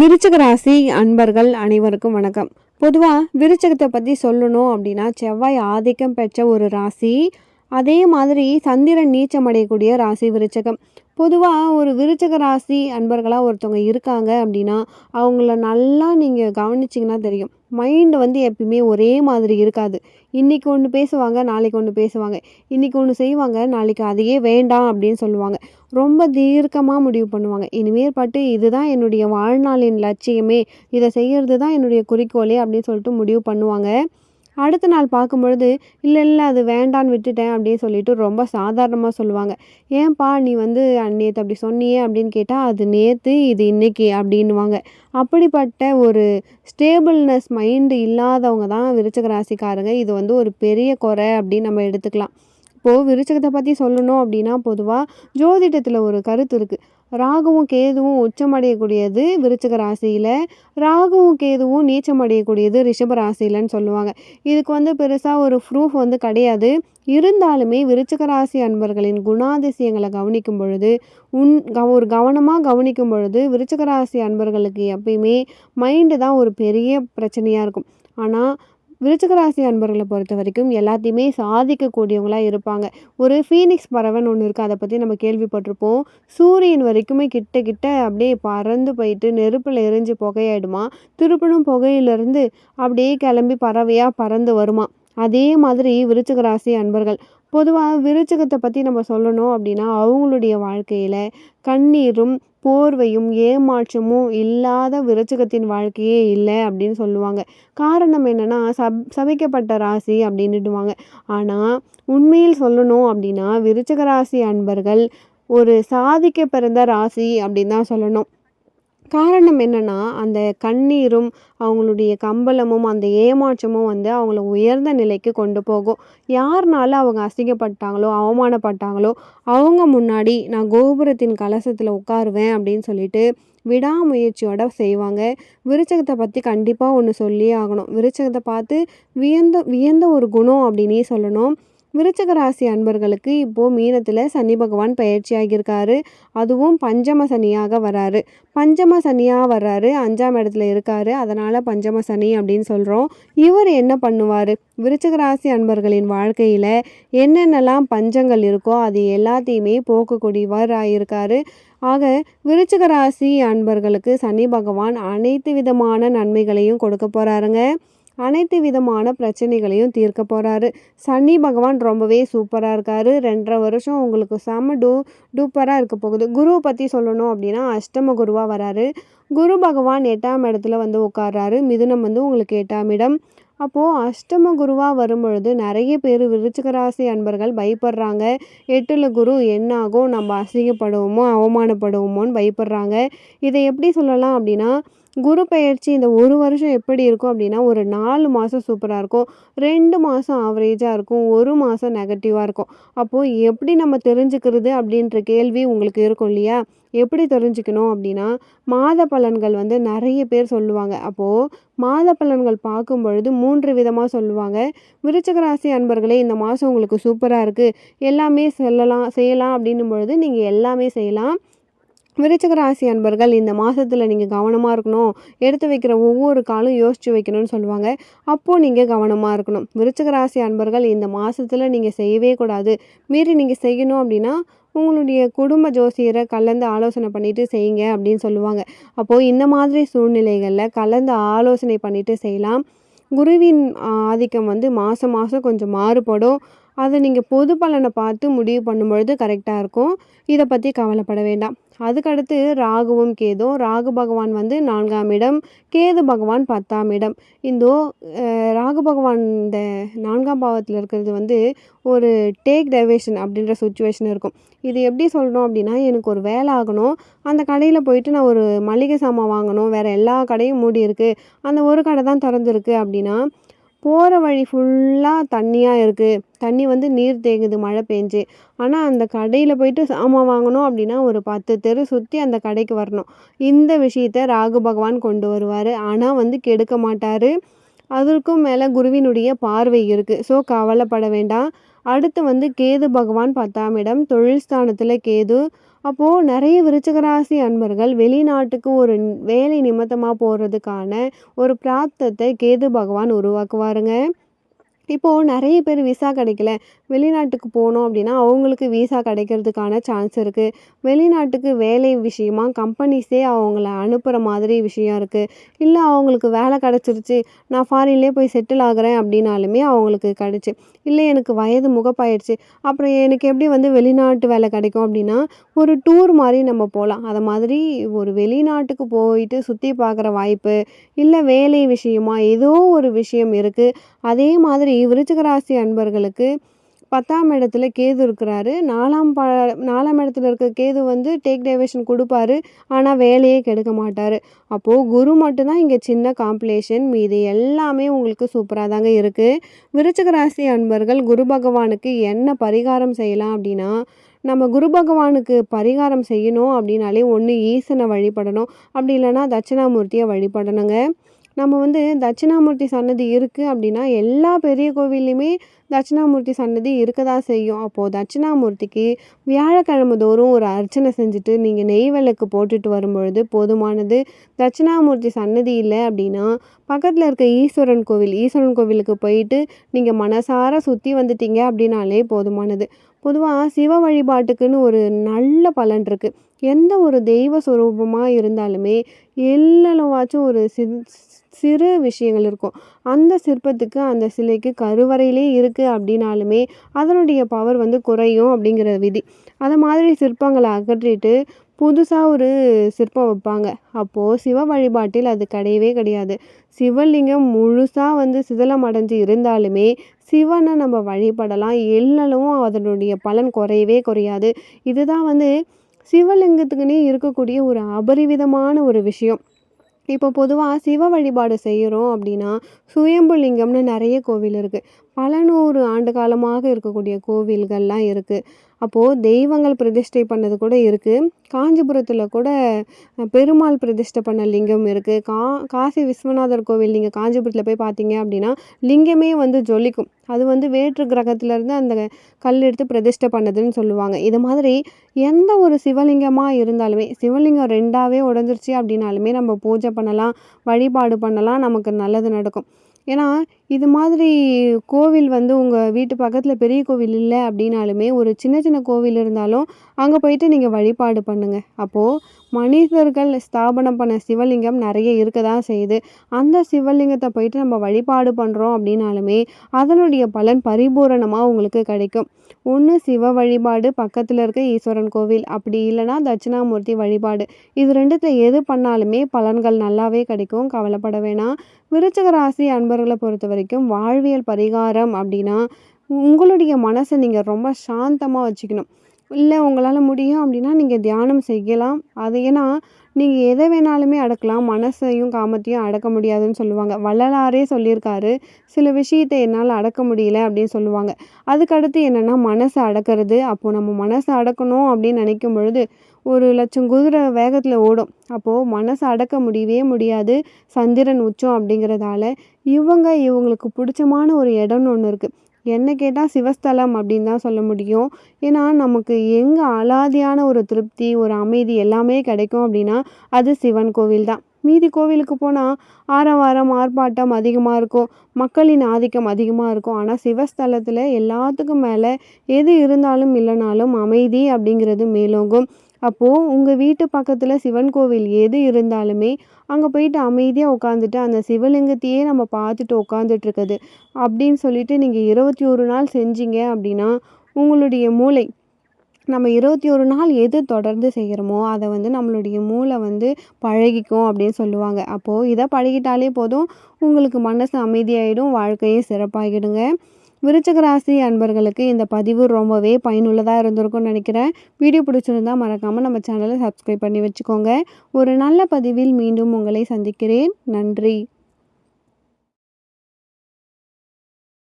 விருச்சக ராசி அன்பர்கள் அனைவருக்கும் வணக்கம். பொதுவாக விருச்சகத்தை பற்றி சொல்லணும் அப்படின்னா செவ்வாய் ஆதிக்கம் பெற்ற ஒரு ராசி. அதே மாதிரி சந்திரன் நீச்சம் அடையக்கூடிய ராசி விருச்சகம். பொதுவாக ஒரு விருச்சக ராசி அன்பர்களாக ஒருத்தவங்க இருக்காங்க அப்படின்னா அவங்கள நல்லா நீங்கள் கவனிச்சிங்கன்னா தெரியும். மைண்டு வந்து எப்பயுமே ஒரே மாதிரி இருக்காது. இன்றைக்கி ஒன்று பேசுவாங்க நாளைக்கு ஒன்று பேசுவாங்க. இன்றைக்கி ஒன்று செய்வாங்க நாளைக்கு அதையே வேண்டாம் அப்படின்னு சொல்லுவாங்க. ரொம்ப தீர்க்கமாக முடிவு பண்ணுவாங்க. இனிமேல் பட்டு இதுதான் என்னுடைய வாழ்நாளின் லட்சியமே இதை செய்கிறது தான் என்னுடைய குறிக்கோளே அப்படின்னு சொல்லிட்டு முடிவு பண்ணுவாங்க. அடுத்த நாள் பார்க்கும்பொழுது இல்லை இல்லை அது வேண்டான்னு விட்டுட்டேன் அப்படின்னு சொல்லிட்டு ரொம்ப சாதாரணமாக சொல்லுவாங்க. ஏன்பா நீ வந்து நேற்று அப்படி சொன்னியே? அப்படின்னு கேட்டால் அது நேற்று இது இன்னைக்கு அப்படின்னுவாங்க. அப்படிப்பட்ட ஒரு ஸ்டேபிள்னஸ் மைண்டு இல்லாதவங்க தான் விருச்சக ராசிக்காரங்க. இது வந்து ஒரு பெரிய குறை அப்படின்னு நம்ம எடுத்துக்கலாம். இப்போது விருச்சகத்தை பற்றி சொல்லணும் அப்படின்னா பொதுவாக ஜோதிடத்தில் ஒரு கருத்து இருக்குது ராகுவும் கேதுவும் உச்சமடையக்கூடியது விருச்சிக ராசியில். ராகுவும் கேதுவும் நீச்சமடையக்கூடியது ரிஷப ராசியிலன்னு சொல்லுவாங்க. இதுக்கு வந்து பெருசாக ஒரு ப்ரூஃப் வந்து கிடையாது. இருந்தாலுமே விருச்சிக ராசி அன்பர்களின் குணாதிசயங்களை கவனிக்கும் பொழுது உன் க ஒரு கவனமாக கவனிக்கும் பொழுது விருச்சிக ராசி அன்பர்களுக்கு எப்பயுமே மைண்டு தான் ஒரு பெரிய பிரச்சனையாக இருக்கும். ஆனால் விருச்சகராசி அன்பர்களை பொறுத்த வரைக்கும் எல்லாத்தையுமே சாதிக்கக்கூடியவங்களாக இருப்பாங்க. ஒரு ஃபீனிக்ஸ் பறவைன்னு ஒன்று இருக்குது அதை பற்றி நம்ம கேள்விப்பட்டிருப்போம். சூரியன் வரைக்குமே கிட்ட கிட்ட அப்படியே பறந்து போயிட்டு நெருப்பில் எரிஞ்சு புகையாயிடுமா? திருப்பணும் புகையிலேருந்து அப்படியே கிளம்பி பறவையாக பறந்து வருமா? அதே மாதிரி விருச்சிக ராசி அன்பர்கள். பொதுவாக விருச்சகத்தை பற்றி நம்ம சொல்லணும் அப்படின்னா அவங்களுடைய வாழ்க்கையில் கண்ணீரும் போர்வையும் ஏமாற்றமும் இல்லாத விருச்சகத்தின் வாழ்க்கையே இல்லை அப்படின்னு சொல்லுவாங்க. காரணம் என்னென்னா சப் சபிக்கப்பட்ட ராசி அப்படின்னுடுவாங்க. ஆனால் உண்மையில் சொல்லணும் அப்படின்னா விருச்சக ராசி அன்பர்கள் ஒரு சாதிக்க பிறந்த ராசி அப்படின்னு தான் சொல்லணும். காரணம் என்னென்னா அந்த கண்ணீரும் அவங்களுடைய கம்பளமும் அந்த ஏமாற்றமும் வந்து அவங்கள உயர்ந்த நிலைக்கு கொண்டு போகும். யாருனால அவங்க அசிங்கப்பட்டாங்களோ அவமானப்பட்டாங்களோ அவங்க முன்னாடி நான் கோபுரத்தின் கலசத்தில் உட்காருவேன் அப்படின்னு சொல்லிட்டு விடாமுயற்சியோட செய்வாங்க. விருச்சகத்தை பற்றி கண்டிப்பாக ஒன்று சொல்லியே ஆகணும். விருச்சகத்தை பார்த்து வியந்த வியந்த ஒரு குணம் அப்படின்னே சொல்லணும். விருச்சக ராசி அன்பர்களுக்கு இப்போது மீனத்தில் சனி பகவான் பயிற்சியாகியிருக்காரு. அதுவும் பஞ்சம சனியாக வராரு. பஞ்சம சனியாக வர்றாரு. அஞ்சாம் இடத்துல இருக்காரு. அதனால் பஞ்சம சனி அப்படின்னு சொல்கிறோம் இவர் என்ன பண்ணுவார்? விருச்சக ராசி அன்பர்களின் வாழ்க்கையில் என்னென்னலாம் பஞ்சங்கள் இருக்கோ அது எல்லாத்தையுமே போக்கக்கூடியவர் ஆகியிருக்காரு ஆக விருச்சிக ராசி அன்பர்களுக்கு சனி பகவான் அனைத்து விதமான நன்மைகளையும் கொடுக்க போகிறாருங்க அனைத்து விதமான பிரச்சனைகளையும் தீர்க்க போகிறாரு சனி பகவான் ரொம்பவே சூப்பராக இருக்கார். ரெண்டரை வருஷம் உங்களுக்கு செம டூ டூப்பராக இருக்க போகுது. குருவை பற்றி சொல்லணும் அப்படின்னா அஷ்டம குருவாக வராரு. குரு பகவான் எட்டாம் இடத்துல வந்து உட்கார்றாரு. மிதுனம் வந்து உங்களுக்கு எட்டாம் இடம். அப்போது அஷ்டம குருவாக வரும்பொழுது நிறைய பேர் விருச்சிக ராசி அன்பர்கள் பயப்படுறாங்க. எட்டில் குரு என்னாகும் நம்ம அசிங்கப்படுவோமோ அவமானப்படுவோமோன்னு பயப்படுறாங்க. இதை எப்படி சொல்லலாம் அப்படின்னா குரு பயிற்சி இந்த ஒரு வருஷம் எப்படி இருக்கும் அப்படின்னா ஒரு நாலு மாதம் சூப்பராக இருக்கும். ரெண்டு மாதம் ஆவரேஜாக இருக்கும். ஒரு மாதம் நெகட்டிவாக இருக்கும். அப்போது எப்படி நம்ம தெரிஞ்சுக்கிறது அப்படின்ற கேள்வி உங்களுக்கு இருக்கும் இல்லையா? எப்படி தெரிஞ்சுக்கணும் அப்படின்னா மாத பலன்கள் வந்து நிறைய பேர் சொல்லுவாங்க. அப்போது மாத பலன்கள் பார்க்கும் பொழுது மூன்று விதமாக சொல்லுவாங்க. விருச்சக ராசி அன்பர்களே இந்த மாதம் உங்களுக்கு சூப்பராக இருக்குது எல்லாமே சொல்லலாம் செய்யலாம் அப்படின்னும் பொழுது நீங்கள் எல்லாமே செய்யலாம். விருச்சிக ராசி அன்பர்கள் இந்த மாதத்தில் நீங்கள் கவனமாக இருக்கணும். எடுத்து வைக்கிற ஒவ்வொரு காலும் யோசித்து வைக்கணும்னு சொல்லுவாங்க. அப்போது நீங்கள் கவனமாக இருக்கணும். விருச்சிக ராசி அன்பர்கள் இந்த மாதத்தில் நீங்கள் செய்யவே கூடாது. மீறி நீங்கள் செய்யணும் அப்படின்னா உங்களுடைய குடும்ப ஜோசியரை கலந்து ஆலோசனை பண்ணிவிட்டு செய்யுங்க அப்படின்னு சொல்லுவாங்க. அப்போது இந்த மாதிரி சூழ்நிலைகளில் கலந்து ஆலோசனை பண்ணிவிட்டு செய்யலாம். குருவின் ஆதிக்கம் வந்து மாதம் மாதம் கொஞ்சம் மாறுபடும். அதை நீங்கள் பொது பலனை பார்த்து முடிவு பண்ணும்பொழுது கரெக்டாக இருக்கும். இதை பற்றி கவலைப்பட வேண்டாம். அதுக்கடுத்து ராகுவும் கேதும் ராகு பகவான் வந்து நான்காம் இடம் கேது பகவான் பத்தாம் இடம். இந்த ராகு பகவான் இந்த நான்காம் பாவத்தில் இருக்கிறது வந்து ஒரு டேக் டைவேஷன் அப்படின்ற சுச்சுவேஷன் இருக்கும். இது எப்படி சொல்லணும் அப்படின்னா எனக்கு ஒரு வேலை ஆகணும். அந்த கடையில் போயிட்டு நான் ஒரு மளிகை சாமான் வாங்கணும். வேறு எல்லா கடையும் மூடி இருக்குது அந்த ஒரு கடை தான் திறந்துருக்கு அப்படின்னா போகிற வழி ஃபுல்லாக தண்ணியாக இருக்குது தண்ணி வந்து நீர் தேங்குது மழை பெஞ்சு. ஆனால் அந்த கடையில் போயிட்டு சாமான் வாங்கணும் அப்படின்னா ஒரு பத்து தெரு சுற்றி அந்த கடைக்கு வரணும். இந்த விஷயத்த ராகு பகவான் கொண்டு வருவார். ஆனால் வந்து கெடுக்க மாட்டார். அதற்கும் மேலே குருவினுடைய பார்வை இருக்குது ஸோ கவலைப்பட வேண்டாம். அடுத்து வந்து கேது பகவான் பத்தாம் இடம். தொழில் ஸ்தானத்தில் கேது. அப்போது நிறைய விருச்சகராசி அன்பர்கள் வெளிநாட்டுக்கு ஒரு வேலை நிமித்தமாக போகிறதுக்கான ஒரு பிராப்தத்தை கேது பகவான் உருவாக்குவாருங்க. இப்போது நிறைய பேர் விசா கிடைக்கல. வெளிநாட்டுக்கு போனோம் அப்படின்னா அவங்களுக்கு விசா கிடைக்கிறதுக்கான சான்ஸ் இருக்குது வெளிநாட்டுக்கு வேலை விஷயமா கம்பெனிஸே அவங்கள அனுப்புகிற மாதிரி விஷயம் இருக்குது இல்லை அவங்களுக்கு வேலை கிடச்சிருச்சு. நான் ஃபாரின்லேயே போய் செட்டில் ஆகுறேன் அப்படின்னாலுமே அவங்களுக்கு கிடச்சி. இல்லை எனக்கு வயது முகப்பாயிடுச்சு அப்புறம் எனக்கு எப்படி வந்து வெளிநாட்டு வேலை கிடைக்கும் அப்படின்னா ஒரு டூர் மாதிரி நம்ம போகலாம் அதை மாதிரி ஒரு வெளிநாட்டுக்கு போயிட்டு சுற்றி பார்க்குற வாய்ப்பு இல்லை வேலை விஷயமா ஏதோ ஒரு விஷயம் இருக்குது அதே மாதிரி விருச்சிக ராசி அன்பர்களுக்கு பத்தாம் இடத்துல கேது இருக்கிறாரு. நாலாம் ப நாலாம் இடத்துல இருக்க கேது வந்து டேக் டைவேஷன் கொடுப்பாரு. ஆனால் வேலையே கெடுக்க மாட்டார். அப்போது குரு மட்டும்தான் இங்கே சின்ன காம்ப்ளேஷன் மீது எல்லாமே உங்களுக்கு சூப்பராக தாங்க இருக்குது விருச்சிக ராசி அன்பர்கள் குரு பகவானுக்கு என்ன பரிகாரம் செய்யலாம் அப்படின்னா நம்ம குரு பகவானுக்கு பரிகாரம் செய்யணும் அப்படின்னாலே ஒன்று ஈசனை வழிபடணும். அப்படி இல்லைன்னா தட்சிணாமூர்த்தியை வழிபடணுங்க. நம்ம வந்து தட்சிணாமூர்த்தி சன்னதி இருக்குது அப்படின்னா எல்லா பெரிய கோவில்லையுமே தட்சிணாமூர்த்தி சன்னதி இருக்க தான் செய்யும். அப்போது தட்சிணாமூர்த்திக்கு வியாழக்கிழமை தோறும் ஒரு அர்ச்சனை செஞ்சுட்டு நீங்கள் நெய் விளக்கு போட்டுட்டு வரும்பொழுது போதுமானது தட்சிணாமூர்த்தி சன்னதி இல்லை அப்படின்னா பக்கத்தில் இருக்க ஈஸ்வரன் கோவில் ஈஸ்வரன் கோவிலுக்கு போயிட்டு நீங்கள் மனசார சுற்றி வந்துட்டீங்க அப்படின்னாலே போதுமானது. பொதுவாக சிவ வழிபாட்டுக்குன்னு ஒரு நல்ல பலன் இருக்குது எந்த ஒரு தெய்வ சுரூபமாக இருந்தாலுமே எல்லளவாச்சும் ஒரு சி சிறு விஷயங்கள் இருக்கும். அந்த சிற்பத்துக்கு அந்த சிலைக்கு கருவறையிலே இருக்குது அப்படின்னாலுமே அதனுடைய பவர் வந்து குறையும் அப்படிங்கிற விதி. அதை மாதிரி சிற்பங்களை அகற்றிட்டு புதுசாக ஒரு சிற்பம் வைப்பாங்க. அப்போது சிவ வழிபாட்டில் அது கிடையவே கிடையாது. சிவலிங்கம் முழுசாக வந்து சிதலம் அடைஞ்சு இருந்தாலுமே சிவனை நம்ம வழிபடலாம். எல்லளவும் அதனுடைய பலன் குறையவே குறையாது. இதுதான் வந்து சிவலிங்கத்துக்குன்னே இருக்கக்கூடிய ஒரு அபரிவிதமான ஒரு விஷயம். இப்போ பொதுவாக சிவ வழிபாடு செய்கிறோம் அப்படின்னா சுயம்புலிங்கம்னு நிறைய கோவில் இருக்குது பல நூறு ஆண்டு காலமாக இருக்கக்கூடிய கோவில்கள்லாம் இருக்குது அப்போது தெய்வங்கள் பிரதிஷ்டை பண்ணது கூட இருக்குது காஞ்சிபுரத்தில் கூட பெருமாள் பிரதிஷ்டை பண்ண லிங்கம் இருக்குது கா காசி விஸ்வநாதர் கோவில் நீங்கள் காஞ்சிபுரத்தில் போய் பார்த்தீங்க அப்படின்னா லிங்கமே வந்து ஜொலிக்கும். அது வந்து வேற்று கிரகத்திலேருந்து அந்த கல் எடுத்து பிரதிஷ்டை பண்ணதுன்னு சொல்லுவாங்க. இது மாதிரி எந்த ஒரு சிவலிங்கமாக இருந்தாலுமே சிவலிங்கம் ரெண்டாவே உடஞ்சிருச்சு அப்படின்னாலுமே நம்ம பூஜை பண்ணலாம் வழிபாடு பண்ணலாம் நமக்கு நல்லது நடக்கும். ஏன்னா இது மாதிரி கோவில் வந்து உங்கள் வீட்டு பக்கத்தில் பெரிய கோவில் இல்லை அப்படின்னாலுமே ஒரு சின்ன சின்ன கோவில் இருந்தாலும் அங்கே போயிட்டு நீங்கள் வழிபாடு பண்ணுங்கள் அப்போது மனிதர்கள் ஸ்தாபனம் பண்ண சிவலிங்கம் நிறைய இருக்க தான் செய்யுது. அந்த சிவலிங்கத்தை போயிட்டு நம்ம வழிபாடு பண்ணுறோம் அப்படின்னாலுமே அதனுடைய பலன் பரிபூரணமாக உங்களுக்கு கிடைக்கும். ஒன்று சிவ வழிபாடு பக்கத்தில் இருக்க ஈஸ்வரன் கோவில் அப்படி இல்லைன்னா தட்சிணாமூர்த்தி வழிபாடு. இது ரெண்டுத்தில் எது பண்ணாலுமே பலன்கள் நல்லாவே கிடைக்கும். கவலைப்பட வேணாம். விருச்சக ராசி அன்பர்களை பொறுத்த வரைக்கும் வாழ்வியல் பரிகாரம் அப்படின்னா உங்களுடைய மனசை நீங்கள் ரொம்ப சாந்தமாக வச்சுக்கணும். இல்லை உங்களால் முடியும் அப்படின்னா நீங்கள் தியானம் செய்யலாம். அது ஏன்னா நீங்கள் எதை வேணாலுமே அடக்கலாம். மனசையும் காமத்தையும் அடக்க முடியாதுன்னு சொல்லுவாங்க. வள்ளலாரே சொல்லியிருக்காரு. சில விஷயத்தை என்னால் அடக்க முடியல அப்படின்னு சொல்லுவாங்க. அதுக்கடுத்து என்னென்னா மனசை அடக்கிறது. அப்போது நம்ம மனசை அடக்கணும் அப்படின்னு நினைக்கும் பொழுது ஒரு லட்சம் குதிரை வேகத்தில் ஓடும். அப்போது மனசை அடக்க முடியவே முடியாது. சந்திரன் உச்சம் அப்படிங்கிறதால இவங்க இவங்களுக்கு பிடிச்சமான ஒரு இடம்னு ஒன்று இருக்குது என்ன கேட்டால் சிவஸ்தலம் அப்படின்னு தான் சொல்ல முடியும். ஏன்னா நமக்கு எங்கே அலாதியான ஒரு திருப்தி ஒரு அமைதி எல்லாமே கிடைக்கும் அப்படின்னா அது சிவன் கோவில் தான். மீதி கோவிலுக்கு போனால் ஆரவாரம் ஆர்ப்பாட்டம் அதிகமாக இருக்கும். மக்களின் ஆதிக்கம் அதிகமாக இருக்கும். ஆனால் சிவஸ்தலத்தில் எல்லாத்துக்கும் மேலே எது இருந்தாலும் இல்லைனாலும் அமைதி அப்படிங்கிறது மேலோங்கும். அப்போது உங்கள் வீட்டு பக்கத்தில் சிவன் கோவில் எது இருந்தாலுமே அங்கே போயிட்டு அமைதியாக உட்காந்துட்டு அந்த சிவலிங்கத்தையே நம்ம பார்த்துட்டு உட்காந்துட்ருக்குது அப்படின்னு சொல்லிட்டு நீங்கள் இருபத்தி ஒரு நாள் செஞ்சீங்க அப்படின்னா உங்களுடைய மூளை நம்ம இருபத்தி ஒரு நாள் எது தொடர்ந்து செய்கிறோமோ அதை வந்து நம்மளுடைய மூளை வந்து பழகிக்கும் அப்படின்னு சொல்லுவாங்க. அப்போது இதை பழகிட்டாலே போதும் உங்களுக்கு மனசு அமைதியாகிடும் வாழ்க்கையும் சிறப்பாகிடுங்க விருச்சிக ராசி அன்பர்களுக்கு இந்த பதிவு ரொம்பவே பயனுள்ளதாக இருந்திருக்கும்னு நினைக்கிறேன். வீடியோ பிடிச்சிருந்தா மறக்காமல் நம்ம சேனலை சப்ஸ்கிரைப் பண்ணி வச்சுக்கோங்க. ஒரு நல்ல பதிவில் மீண்டும் உங்களை சந்திக்கிறேன். நன்றி.